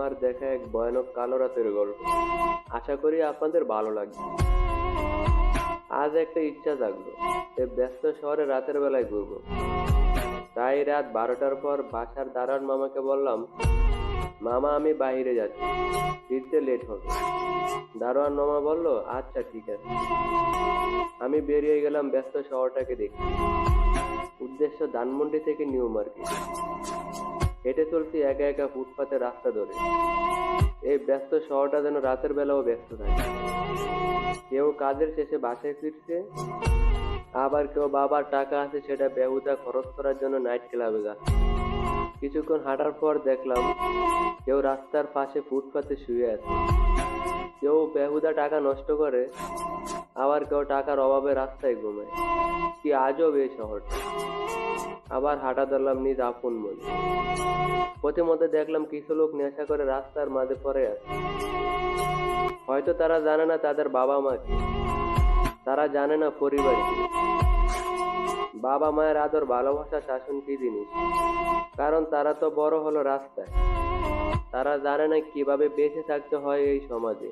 আমার দেখা এক ভয়ানক কালো রাতের গল্প। আশা করি আপনাদের ভালো লাগবে। আজ একটা ইচ্ছা জাগলো এ ব্যস্ত শহরে রাতের বেলায় ঘুরবো। তাই রাত বারোটার পর বাসার দারোয়ান মামাকে বললাম, মামা, আমি বাইরে যাচ্ছি। ফিরতে লেট হবে। দারোয়ান মামা বলল আচ্ছা ঠিক আছে। আমি বেরিয়ে গেলাম ব্যস্ত শহরটাকে দেখতে। উদ্দেশ্য ধানমন্ডি থেকে নিউ মার্কেট। হেঁটে চলছি একা একা ফুটপাতে রাস্তা ধরে। এই ব্যস্ত শহরটা যেন রাতের বেলাও ব্যস্ত থাকে। কেউ কাজের শেষে বাসায় ফিরছে, আবার কেউ বাবার টাকা আছে সেটা বেহুদা খরচ করার জন্য নাইট ক্লাবে যাচ্ছে। কিছুক্ষণ হাঁটার পর দেখলাম, কেউ রাস্তার পাশে ফুটপাতে শুয়ে আছে। কেউ বেহুদা টাকা নষ্ট করে আবার কেউ টাকার অভাবে রাস্তায় ঘুমায়। কি আজব এই শহরটা আবার হাঁটা ধরলাম নিজ আপন মনে। প্রতিমধ্যে দেখলাম কিছু লোক নেশা করে রাস্তার মাঝে পড়ে আছে। হয়তো তারা জানে না তাদের বাবা মা কি। তারা জানে না পরিবার কি। বাবা মায়ের আদর, ভালোবাসা, শাসন কি জিনিস? কারণ তারা তো বড় হলো রাস্তায়। তারা জানে না কীভাবে বেঁচে থাকতে হয় এই সমাজে।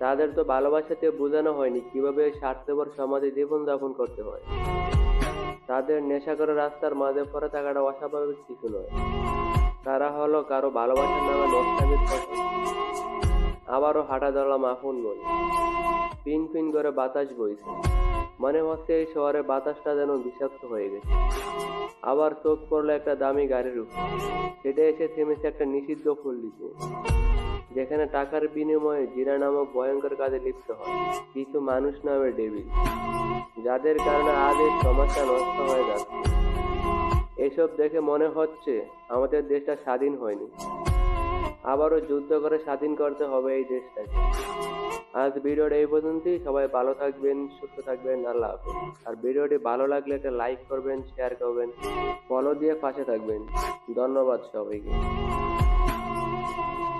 তাদের তো ভালোবাসাতে বোঝানো হয়নি কীভাবে স্বার্থপর সমাজে জীবনযাপন করতে হয়। তাদের নেশা করে রাস্তার মাঝে পড়ে থাকাটা অস্বাভাবিক কিছু নয়। তারা হলো কারও ভালোবাসার নামে নষ্টামির আবারও হাঁটা ধরলাম আপন মনে পিন পিন করে বাতাস বইছে। মনে হচ্ছে এই শহরে বাতাসটা যেন বিষাক্ত হয়ে গেছে। আবার চোখ পড়ল একটা দামি গাড়ির উপর। সেটা এসে থেমেছে একটা নিষিদ্ধ পল্লীতে। যেখানে টাকার বিনিময়ে জিরা নামক ভয়ঙ্কর কাজে লিপ্ত হয়। কিছু মানুষ নামে ডেবিল যাদের কারণে আজ এই সমাজটা নষ্ট হয়ে যাচ্ছে। এসব দেখে মনে হচ্ছে আমাদের দেশটা স্বাধীন হয়নি। আবারও যুদ্ধ করে স্বাধীন করতে হবে এই দেশটাকে। আজ ভিডিওটা এই পর্যন্তই। সবাই ভালো থাকবেন, সুস্থ থাকবেন, আল্লাহ হাফেজ। আর ভিডিওটি ভালো লাগলে একটা লাইক করবেন শেয়ার করবেন ফলো দিয়ে পাশে থাকবেন। ধন্যবাদ সবাইকে।